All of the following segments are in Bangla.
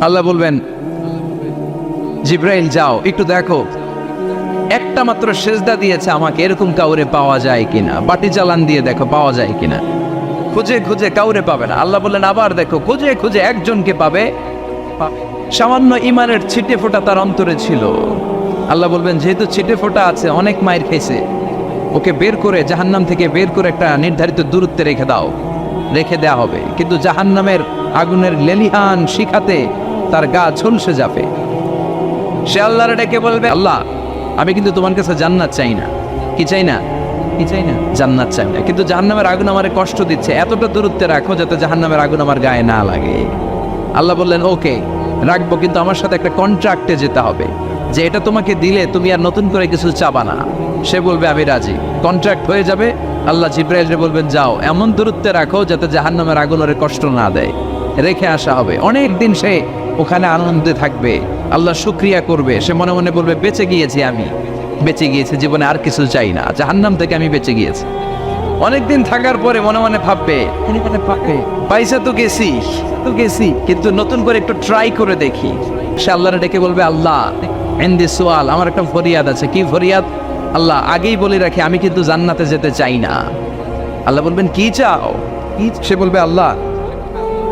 আল্লাহ বলবেন, জিব্রাইল, যাও, একটু দেখো। একটা মাত্র সেজদা দিয়েছে আমাকে, এরকম কাউরে পাওয়া যায় কিনা? বাটি চালান দিয়ে দেখো, পাওয়া যায় কিনা? খুঁজে খুঁজে কাউরে পাবে না। আল্লাহ বললেন, আবার দেখো, খুঁজে খুঁজে একজনকে পাবে। সামান্য ইমানের ছিটে ফোঁটা তার অন্তরে ছিল। আল্লাহ বলবেন, যেহেতু ছিটে ফোঁটা আছে, অনেক মায়ের খেয়েছে। ওকে বের করে জাহান্নাম থেকে বের করে একটা নির্ধারিত দূরত্বে রেখে দাও। রেখে দেয়া হবে। কিন্তু জাহান্নামের আগুনের লেলিহান শিখাতে তার গা ঝলসে যাবে। সে আল্লাহর ডেকে বলবে, আল্লাহ, আমি কিন্তু তোমার কাছে জান্নাত চাই না। কি চাই না? কি চাই না? জান্নাত চাই না। কিন্তু জাহান্নামের আগুন আমারে কষ্ট দিচ্ছে। এতটা দূরত্বে রাখো যাতে জাহান্নামের আগুন আমার গায়ে না লাগে। আল্লাহ বললেন, ওকে, রাখব, কিন্তু আমার সাথে একটা কন্ট্রাক্টে যেতে হবে। যে এটা তোমাকে দিলে তুমি আর নতুন করে কিছু চাবা না। সে বলবে, আমি রাজি। কন্ট্রাক্ট হয়ে যাবে। আল্লাহ জিব্রাইলরে বলবেন, যাও, এমন দূরত্বে রাখো যাতে জাহান্নামের আগুন ওরে কষ্ট না দেয়। রেখে আসা হবে। অনেক দিন সে ওখানে আনন্দে থাকবে। আল্লাহ শুক্রিয়া করবে। সে মনে মনে বলবে, বেঁচে গিয়েছি আমি। বেঁচে গিয়েছি, জীবনে আর কিছু চাই না। জাহান্নাম থেকে আমি বেঁচে গিয়েছি। অনেকদিন থাকার পরে মনে মনে ভাববে পয়সা তো গেছি তো গেছি। কিন্তু নতুন করে একটু ট্রাই করে দেখি। সে আল্লাহরে ডেকে বলবে, আল্লাহ সোয়াল আমার একটা ফরিয়াদ আছে। কি ফরিয়াদ? আল্লাহ আগেই বলে রাখি, আমি কিন্তু জান্নাতে যেতে চাই না। আল্লাহ বলবেন, কি চাও? কি সে বলবে, আল্লাহ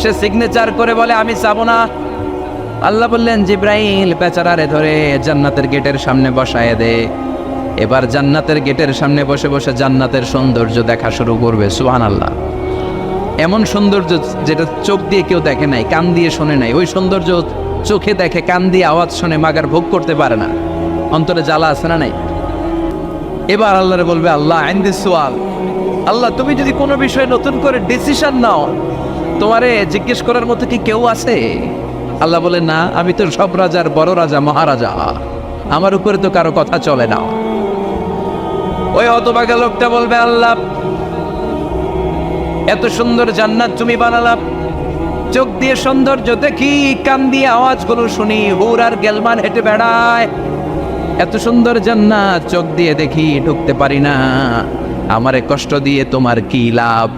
সে সিগনেচার করে বলে, আমি চাবো না। আল্লাহ বললেন, জিব্রাইল, বেচারারে ধরে জান্নাতের গেটের সামনে বসায় দে। এবার জান্নাতের গেটের সামনে বসে বসে জান্নাতের সৌন্দর্য দেখা শুরু করবে সুহান আল্লাহ এমন সৌন্দর্য যেটা চোখ দিয়ে কেউ দেখে নাই, কান দিয়ে শোনে নাই। ওই সৌন্দর্য চোখে দেখে, কান দিয়ে আওয়াজ শোনে, মাগার ভোগ করতে পারে না। অন্তরে জ্বালা আছে না নাই? এবার আল্লাহরে বলবে, আল্লাহ, আইন সোয়াল। আল্লাহ, তুমি যদি কোনো বিষয়ে নতুন করে ডিসিশন নাও তোমারে জিজ্ঞেস করার মতো কি কেউ আছে? আল্লাহ বলে, না, আমি তো সব রাজার বড় রাজা, মহারাজা। আমার উপরে তো কারও কথা চলে না। ওই হতভাগা লোকটা বলবে, আল্লাহ, এত সুন্দর জান্নাত তুমি বানালাম। চোখ দিয়ে সৌন্দর্য দেখি, কান দিয়ে আওয়াজ আওয়াজগুলো শুনি, হুর আর গেলমান হেঁটে বেড়ায়। এত সুন্দর জান্নাত চোখ দিয়ে দেখি, ঢুকতে পারি না। আমারে কষ্ট দিয়ে তোমার কি লাভ?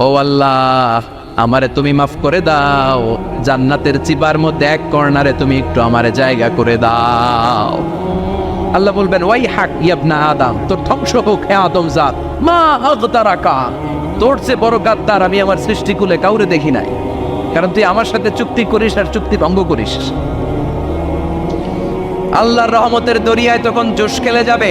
ও আল্লাহ আমারে তুমি মাফ করে দাও। জান্নাতের চিবার মধ্যে এক কর্নারে তুমি একটু আমারে জায়গা করে দাও। আল্লাহ বলবেন ওয়াই হাক ইয়াবনা আদম, তোর ধ্বংস হোক হে আদম জাত। মা আগতারাকা তোর চেয়ে বড় গাদ্দার আমি আমার সৃষ্টিকুলে কাউরে দেখি নাই। কারণ তুই আমার সাথে চুক্তি করিস আর চুক্তি ভঙ্গ করিস। আল্লাহর রহমতের দরিয়ায় তখন জোশ খেলে যাবে।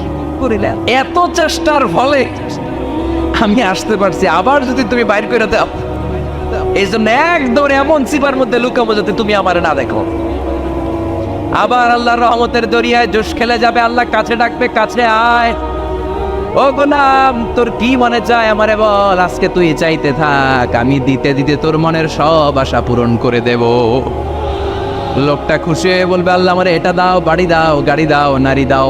করি না এত চেষ্টার ফলে আমি আসতে পারছি। আবার যদি তুমি বাইর করে দাও এই জন্য এক দৌড়ে এমন সিপার মধ্যে লুকাবো যাতে তুমি আমার না দেখো। আবার আল্লাহর রহমতের দরিয়ায় জোশ খেলে যাবে। আল্লাহ কাছে ডাকবে, কাছে আয়। ও গোলাম, তোর কি মনে চায় আমারে বল? আজকে তুই চাইতে থাক, আমি দিতে দিতে তোর মনের সব আশা পূরণ করে দেব। লোকটা খুশি হয়ে বলবে, আল্লাহ আমারে এটা দাও, বাড়ি দাও, গাড়ি দাও, নারী দাও।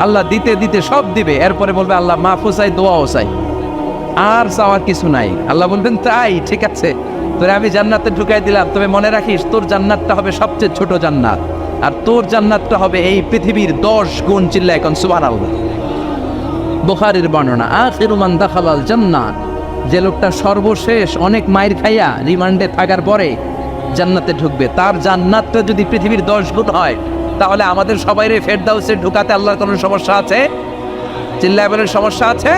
আল্লাহ দিতে দিতে সব দিবে, এরপরে বলবে আল্লাহ মাফও চাই, দোয়াও চাই। আর চাওয়ার কিছু নাই। আল্লাহ বলবেন, তাই, ঠিক আছে। তোরে আমি জান্নাতে ঢুকাই দিলাম। তবে মনে রাখিস, তোর জান্নাতটা হবে সবচেয়ে ছোট জান্নাত। আর তোর জান্নাতটা হবে এই পৃথিবীর দশ গুণ চিল্লা এখন সুবাহ বুখারীর বর্ণনা, আখিরু মান দাখালাল জান্নাত। যে লোকটা সর্বশেষ অনেক মায়ের খাইয়া রিমান্ডে থাকার পরে জান্নাতে ঢুকবে, তার জান্নাতটা যদি পৃথিবীর দশ গুণ হয় তাহলে আমাদের সবাইরে ফেরদাউসে ঢুকাতে আল্লাহর কোনো সমস্যা আছে? চিল্লায় বলে সমস্যা আছে?